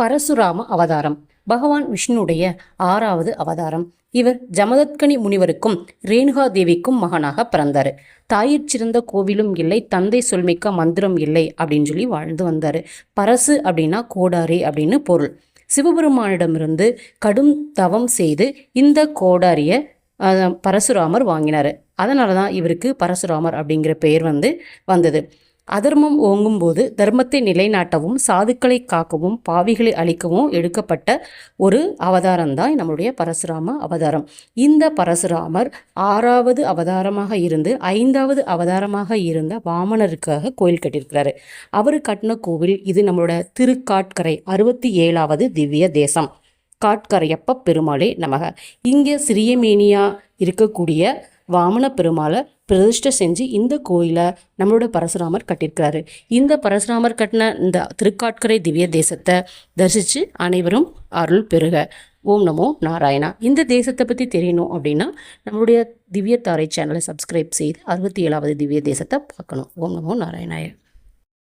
பரசுராம அவதாரம். பகவான் விஷ்ணுடைய ஆறாவது அவதாரம். இவர் ஜமதத்கனி முனிவருக்கும் ரேணுகா தேவிக்கும் மகனாக பிறந்தார். தாயிற் சிறந்த கோவிலும் இல்லை தந்தை சொல்மிக்க மந்திரம் இல்லை அப்படின்னு சொல்லி வாழ்ந்து வந்தார். பரசு அப்படின்னா கோடாரி அப்படின்னு பொருள். சிவபெருமானிடமிருந்து கடும் தவம் செய்து இந்த கோடாரியை பரசுராமர் வாங்கினார். அதனால தான் இவருக்கு பரசுராமர் அப்படிங்கிற பெயர் வந்து வந்தது. அதர்மம் ஓங்கும்போது தர்மத்தை நிலைநாட்டவும் சாதுக்களை காக்கவும் பாவிகளை அழிக்கவும் எடுக்கப்பட்ட ஒரு அவதாரம் தான் நம்மளுடைய பரசுராம அவதாரம். இந்த பரசுராமர் ஆறாவது அவதாரமாக இருந்து ஐந்தாவது அவதாரமாக இருந்த வாமனருக்காக கோயில் கட்டியிருக்கிறாரு. அவர் கட்டின கோவில் இது நம்மளோட திருக்காட்கரை அறுபத்தி ஏழாவது திவ்ய தேசம். காட்கரையப்ப பெருமாளே நமக. இங்கே சிறியமேனியா இருக்கக்கூடிய வாமன பெருமாளை பிரதிஷ்டை செஞ்சு இந்த கோயிலை நம்மளோட பரசுராமர் கட்டியிருக்கிறாரு. இந்த பரசுராமர் கட்டின இந்த திருக்காட்கரை திவ்ய தேசத்தை தரிசித்து அனைவரும் அருள் பெறுக. ஓம் நமோ நாராயணா. இந்த தேசத்தை பற்றி தெரியணும் அப்படின்னா நம்மளுடைய திவ்ய தாரை சேனலை சப்ஸ்கிரைப் செய்து அறுபத்தி ஏழாவது திவ்ய தேசத்தை பார்க்கணும். ஓம் நமோ நாராயணாய.